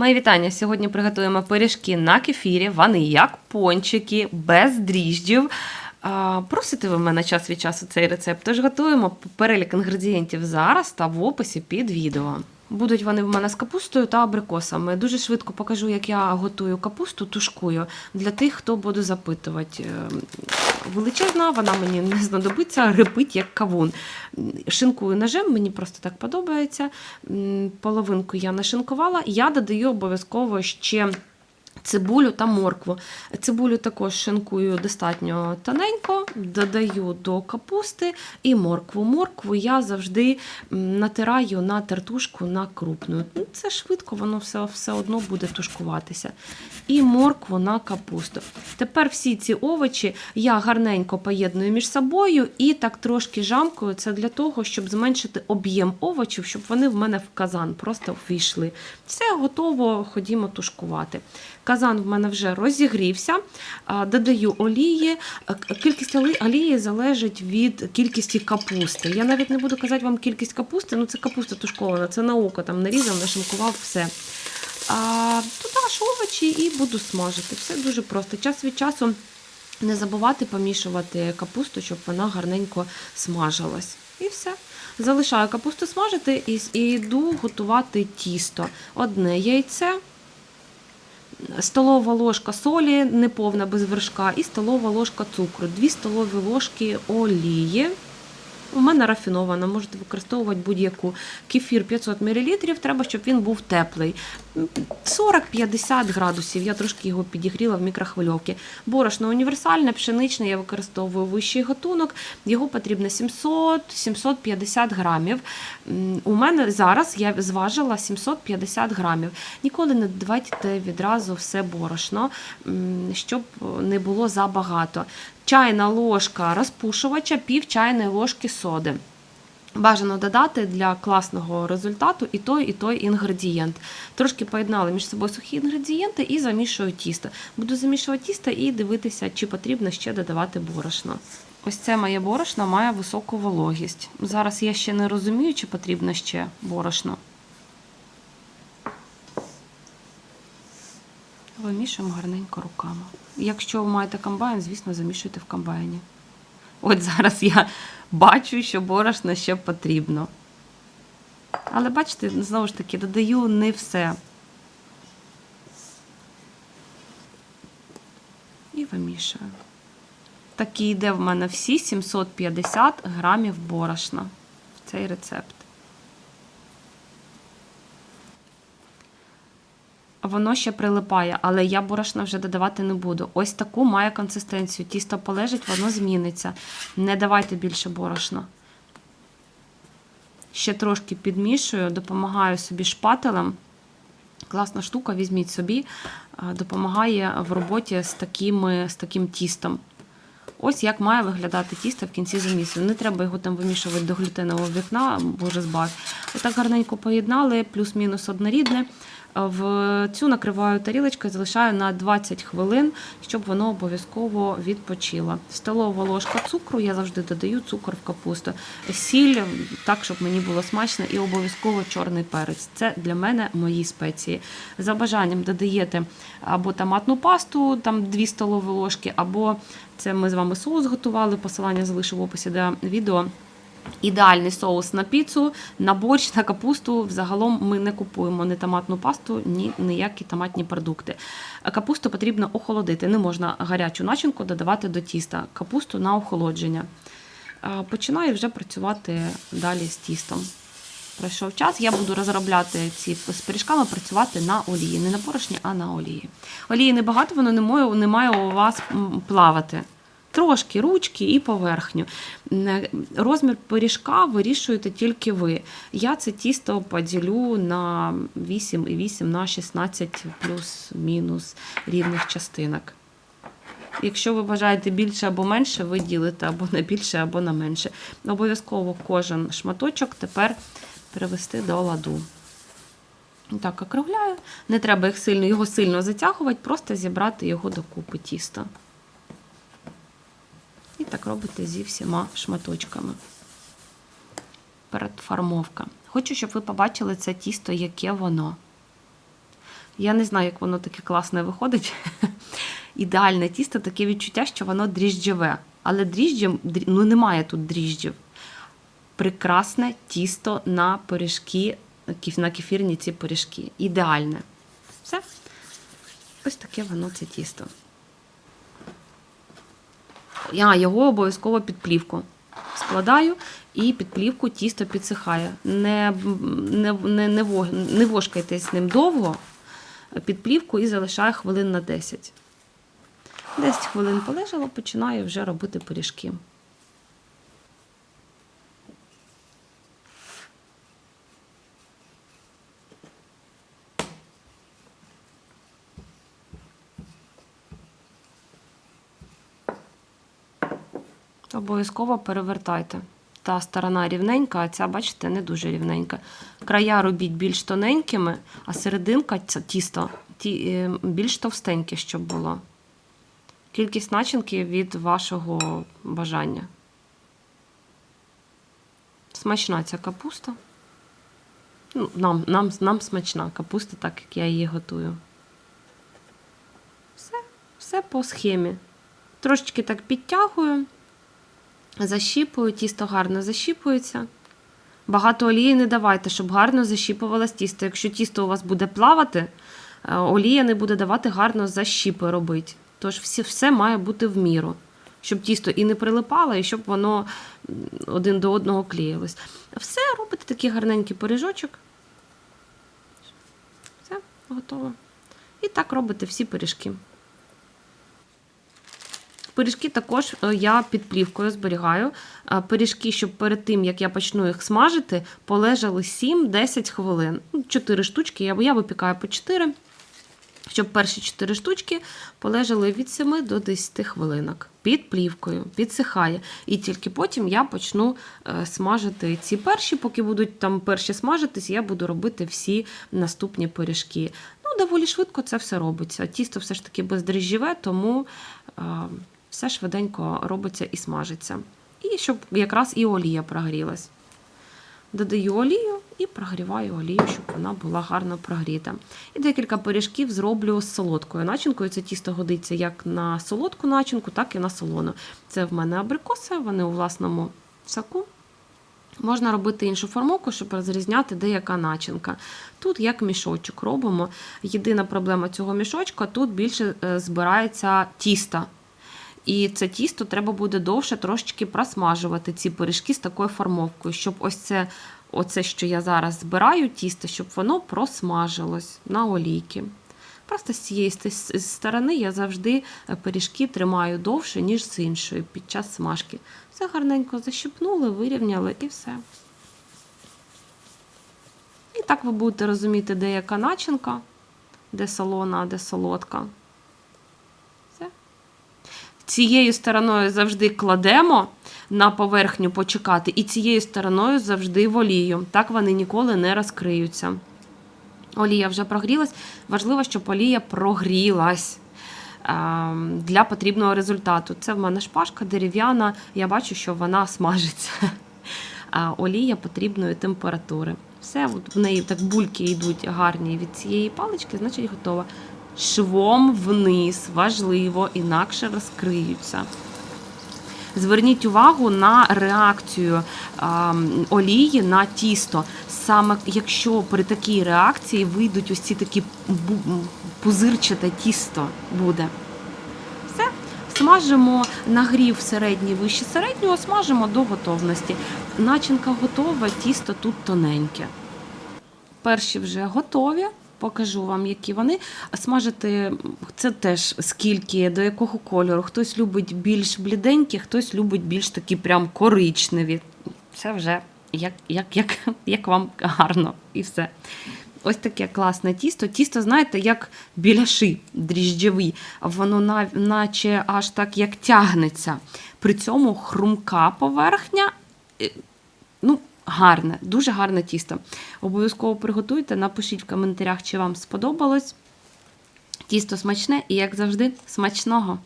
Мої вітання. Сьогодні приготуємо пиріжки на кефірі. Вони як пончики, без дріжджів. Просите ви мене час від часу цей рецепт, тож готуємо перелік інгредієнтів зараз та в описі під відео. Будуть вони в мене з капустою та абрикосами. Дуже швидко покажу, як я готую капусту, тушкую для тих, хто буде запитувати. Е, Величезна, вона мені не знадобиться, репить як кавун. Шинкую ножем, мені просто так подобається. Половинку я нашинкувала. Я додаю обов'язково ще. Цибулю та моркву. Цибулю також шинкую достатньо тоненько, додаю до капусти і моркву. Моркву я завжди натираю на тертушку на крупну. Ну, Це швидко, воно все, все одно буде тушкуватися. І моркву на капусту. Тепер всі ці овочі я гарненько поєдную між собою і так трошки жамкую. Це для того, щоб зменшити об'єм овочів, щоб вони в мене в казан просто війшли. Все готово, ходімо тушкувати. Казан в мене вже розігрівся, додаю олії. Кількість олії залежить від кількості капусти. Я навіть не буду казати вам кількість капусти, ну це капуста тушкована, це на око там нарізав, нашинкував все. А, туди ж овочі і буду смажити. Все дуже просто. Час від часу не забувати помішувати капусту, щоб вона гарненько смажилась. І все. Залишаю капусту смажити і йду готувати тісто. Одне яйце, столова ложка солі, неповна без вершка, і столова ложка цукру, 2 столові ложки олії. У мене рафінована, можете використовувати будь-яку. Кефір 500 мл, треба, щоб він був теплий. 40-50 градусів. Я трошки його підігріла в мікрохвильовці. Борошно універсальне, пшеничне, я використовую вищий готунок. Його потрібно 700-750 грамів. У мене зараз я зважила 750 грамів. Ніколи не додавайте відразу все борошно, щоб не було забагато. Чайна ложка розпушувача, пів чайної ложки соди. Бажано додати для класного результату і той, і той інгредієнт. Трошки поєднали між собою сухі інгредієнти і замішую тісто. Буду замішувати тісто і дивитися, чи потрібно ще додавати борошно. Ось це моє борошно має високу вологість. Зараз я ще не розумію, чи потрібно ще борошно. Вимішуємо гарненько руками. Якщо ви маєте комбайн, звісно, замішуйте в комбайні. От зараз я бачу, що борошна ще потрібно. Але бачите, знову ж таки, додаю не все. І вимішую. Такий йде в мене всі 750 грамів борошна в цей рецепт. Воно ще прилипає, але я борошна вже додавати не буду. Ось таку має консистенцію. Тісто полежить, воно зміниться. Не давайте більше борошна. Ще трошки підмішую, допомагаю собі шпателем. Класна штука, візьміть собі, допомагає в роботі з, такими, з таким тістом. Ось як має виглядати тісто в кінці замісу. Не треба його там вимішувати до глютенового вікна, боже збав. Отак гарненько поєднали, плюс-мінус однорідне. В цю накриваю тарілочкою, залишаю на 20 хвилин, щоб воно обов'язково відпочило. Столова ложка цукру, я завжди додаю цукор в капусту. Сіль, так, щоб мені було смачно, і обов'язково чорний перець. Це для мене мої спеції. За бажанням додаєте або томатну пасту, там 2 столові ложки, або це ми з вами соус готували. Посилання залишу в описі до відео. Ідеальний соус на піцу, на борщ, на капусту. Взагалом ми не купуємо ні томатну пасту, ні ніякі томатні продукти. Капусту потрібно охолодити. Не можна гарячу начинку додавати до тіста. Капусту на охолодження. Починаю вже працювати далі з тістом. Пройшов час, я буду розробляти ці з пиріжками, працювати на олії. Не на борошні, а на олії. Олії небагато, воно не має, у вас плавати. Трошки ручки і поверхню. Розмір пиріжка вирішуєте тільки ви. Я це тісто поділю на 8,8 на 16 плюс-мінус рівних частинок. Якщо ви бажаєте більше або менше, ви ділите або на більше, або на менше. Обов'язково кожен шматочок тепер привести до ладу. Так, округляю. Не треба їх сильно, його сильно затягувати, просто зібрати його докупи тіста. І так робите зі всіма шматочками. Передформовка. Хочу, щоб ви побачили це тісто, яке воно. Я не знаю, як воно таке класне виходить. Ідеальне тісто, таке відчуття, що воно дріжджеве. Але дріжджем, ну немає тут дріжджів. Прекрасне тісто на пиріжки, на кефірні ці пиріжки. Ідеальне. Все. Ось таке воно це тісто. Я його обов'язково під плівку складаю, і під плівку тісто підсихає. Не, не, не, не, не вошкайтесь ним довго під плівку і залишаю хвилин на 10. 10 хвилин полежало, починаю вже робити пиріжки. Обов'язково перевертайте. Та сторона рівненька, а ця, бачите, не дуже рівненька. Края робіть більш тоненькими, а серединка тісто ті, е, більш товстеньке, щоб було. Кількість начинки від вашого бажання. Смачна ця капуста. Ну, нам, нам, нам смачна капуста, так як я її готую. Все, все по схемі. Трошечки так підтягую. Защіпую, тісто гарно защіпується. Багато олії не давайте, щоб гарно защіпувалось тісто. Якщо тісто у вас буде плавати, е, олія не буде давати гарно защіпи робити. Тож всі, все має бути в міру, щоб тісто і не прилипало, і щоб воно один до одного клеїлось. Все, робите такий гарненький пиріжочок. Все, готово. І так робите всі пиріжки. Пиріжки також е, я під плівкою зберігаю. Е, Пиріжки, щоб перед тим, як я почну їх смажити, полежали 7-10 хвилин. 4 штучки, я, випікаю по 4, щоб перші 4 штучки полежали від 7 до 10 хвилинок. Під плівкою, підсихає. І тільки потім я почну е, смажити ці перші, поки будуть там перші смажитись, я буду робити всі наступні пиріжки. Ну, доволі швидко це все робиться. Тісто все ж таки бездріжджіве, тому все швиденько робиться і смажиться. І щоб якраз і олія прогрілась. Додаю олію і прогріваю олію, щоб вона була гарно прогріта. І декілька пиріжків зроблю з солодкою начинкою. Це тісто годиться як на солодку начинку, так і на солону. Це в мене абрикоси, вони у власному соку. Можна робити іншу формовку, щоб розрізняти, де яка начинка. Тут як мішочок робимо. Єдина проблема цього мішочка тут більше е, збирається тіста. І це тісто треба буде довше трошечки просмажувати ці пиріжки з такою формовкою, щоб ось це, оце, що я зараз збираю, тісто, щоб воно просмажилось на олійки. Просто з цієї сторони я завжди е, пиріжки тримаю довше, ніж з іншої під час смажки. Все гарненько защипнули, вирівняли і все. І так ви будете розуміти, де яка начинка, де солона, а де солодка. Цією стороною завжди кладемо на поверхню почекати, і цією стороною завжди в олію. Так вони ніколи не розкриються. Олія вже прогрілась. Важливо, щоб олія прогрілась для потрібного результату. Це в мене шпажка дерев'яна. Я бачу, що вона смажиться. Олія потрібної температури. Все, от в неї так бульки йдуть гарні від цієї палички, значить готова. Швом вниз, важливо, інакше розкриються. Зверніть увагу на реакцію олії на тісто. Саме якщо при такій реакції вийдуть ось ці такі пузирчате тісто буде. Все. Смажимо нагрів середній вище середнього, смажимо до готовності. Начинка готова, тісто тут тоненьке. Перші вже готові. Покажу вам, які вони. Смажити це теж скільки, до якого кольору. Хтось любить більш бліденькі, хтось любить більш такі прям коричневі. Це вже як, як, як, як вам гарно і все. Ось таке класне тісто. Тісто, знаєте, як біляши дріжджеві. Воно наче аж так як тягнеться. При цьому хрумка поверхня. Гарне, дуже гарне тісто. Обов'язково приготуйте, напишіть в коментарях, чи вам сподобалось. Тісто смачне і, як завжди, смачного.